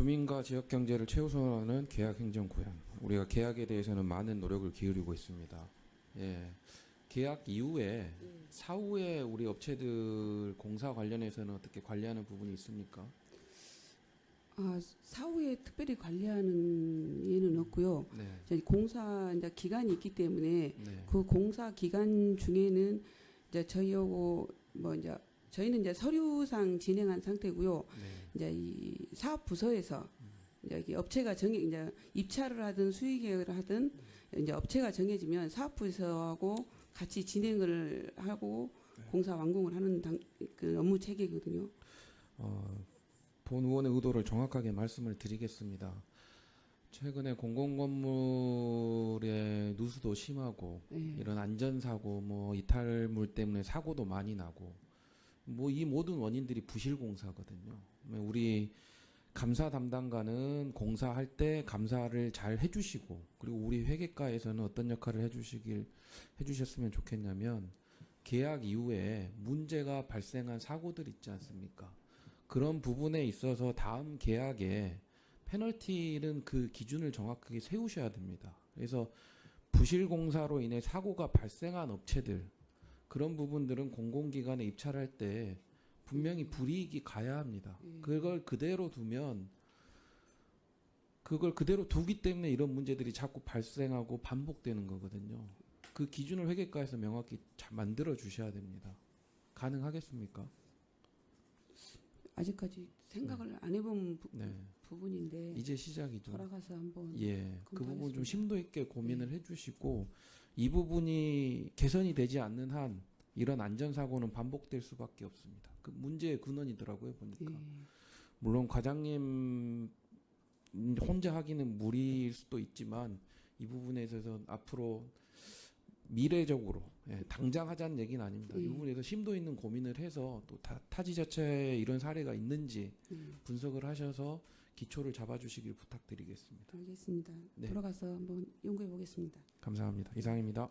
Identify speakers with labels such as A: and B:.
A: 주민과 지역 경제를 최우선하는 계약 행정 구현. 우리가 계약에 대해서는 많은 노력을 기울이고 있습니다. 예. 계약 이후에 사후에 우리 업체들 공사 관련해서는 어떻게 관리하는 부분이 있습니까?
B: 아, 사후에 특별히 관리하는 예는 없고요.
A: 네.
B: 공사 이제 기간이 있기 때문에
A: 네.
B: 그 공사 기간 중에는 이제 저희하고 뭐 이제 저희는 이제 서류상 진행한 상태고요.
A: 네.
B: 이제 이 사업 부서에서 여기 업체가 정해 이제 입찰을 하든 수의 계획을 하든 이제 업체가 정해지면 사업 부서하고 같이 진행을 하고 공사 완공을 하는 당, 그 업무 체계거든요.
A: 어, 본 의원의 의도를 정확하게 말씀을 드리겠습니다. 최근에 공공건물의 누수도 심하고
B: 네.
A: 이런 안전사고, 뭐 이탈물 때문에 사고도 많이 나고, 뭐 이 모든 원인들이 부실공사거든요. 우리 감사 담당관은 공사할 때 감사를 잘 해주시고, 그리고 우리 회계과에서는 어떤 역할을 해주시길 해주셨으면 좋겠냐면 계약 이후에 문제가 발생한 사고들 있지 않습니까? 그런 부분에 있어서 다음 계약에 페널티는 그 기준을 정확하게 세우셔야 됩니다. 그래서 부실 공사로 인해 사고가 발생한 업체들 그런 부분들은 공공기관에 입찰할 때 분명히 불이익이 가야 합니다. 그걸 그대로 두면 그걸 그대로 두기 때문에 이런 문제들이 자꾸 발생하고 반복되는 거거든요. 그 기준을 회계과에서 명확히 잘 만들어 주셔야 됩니다. 가능하겠습니까?
B: 아직까지 생각을 안 해본 부,
A: 네.
B: 부분인데
A: 이제 시작이죠.
B: 돌아가서 한번
A: 예, 그 부분 좀. 심도 있게 고민을 해주시고 이 부분이 개선이 되지 않는 한 이런 안전사고는 반복될 수밖에 없습니다. 그 문제의 근원이더라고요 보니까.
B: 예.
A: 물론 과장님 혼자 하기는 무리일 수도 있지만 이 부분에 있어서 앞으로 미래적으로 예, 당장 하자는 얘기는 아닙니다. 이
B: 예.
A: 부분에 대해서 심도 있는 고민을 해서 또 타, 타지 자체에 이런 사례가 있는지
B: 음,
A: 분석을 하셔서 기초를 잡아주시길 부탁드리겠습니다.
B: 알겠습니다.
A: 네.
B: 돌아가서 한번 연구해 보겠습니다.
A: 감사합니다. 이상입니다.